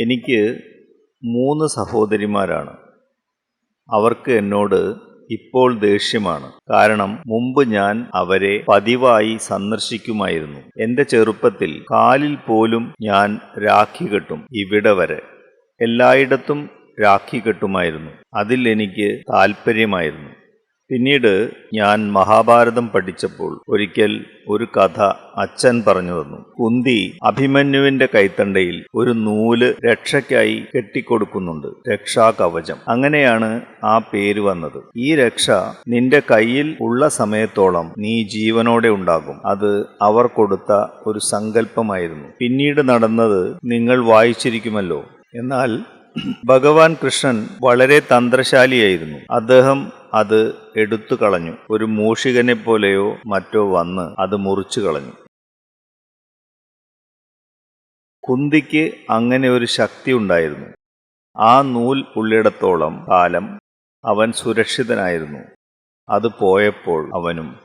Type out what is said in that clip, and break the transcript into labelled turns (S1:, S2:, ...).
S1: എനിക്ക് മൂന്ന് സഹോദരിമാരാണ്. അവർക്ക് എന്നോട് ഇപ്പോൾ ദേഷ്യമാണ്. കാരണം മുമ്പ് ഞാൻ അവരെ പതിവായി സന്ദർശിക്കുമായിരുന്നു. എന്റെ ചെറുപ്പത്തിൽ കാലിൽ പോലും ഞാൻ രാഖി കെട്ടും ഇവിടെ വരെ. എല്ലായിടത്തും രാഖി കെട്ടുമായിരുന്നു. അതിൽ എനിക്ക് താല്പര്യമായിരുന്നു പിന്നീട് ഞാൻ മഹാഭാരതം പഠിച്ചപ്പോൾ ഒരിക്കൽ ഒരു കഥ അച്ഛൻ പറഞ്ഞു തന്നു. കുന്തി അഭിമന്യുവിന്റെ കൈത്തണ്ടയിൽ ഒരു നൂൽ രക്ഷയ്ക്കായി കെട്ടിക്കൊടുക്കുന്നുണ്ട്. രക്ഷാകവചം. അങ്ങനെയാണ് ആ പേര് വന്നത്. ഈ രക്ഷ നിന്റെ കയ്യിൽ ഉള്ള സമയത്തോളം നീ ജീവനോടെ ഉണ്ടാകും. അത് അവർ കൊടുത്ത ഒരു സങ്കല്പമായിരുന്നു. പിന്നീട് നടന്നത് നിങ്ങൾ വായിച്ചിരിക്കുമല്ലോ. എന്നാൽ ഭഗവാൻ കൃഷ്ണൻ വളരെ തന്ത്രശാലിയായിരുന്നു. അദ്ദേഹം അത് എടുത്തു കളഞ്ഞു. ഒരു മൂഷികനെ പോലെയോ മറ്റോ വന്ന് അത് മുറിച്ചു കളഞ്ഞു. കുന്തിക്ക് അങ്ങനെ ഒരു ശക്തി ഉണ്ടായിരുന്നു. ആ നൂൽ ഉള്ളിടത്തോളം കാലം അവൻ സുരക്ഷിതനായിരുന്നു. അത് പോയപ്പോൾ അവനും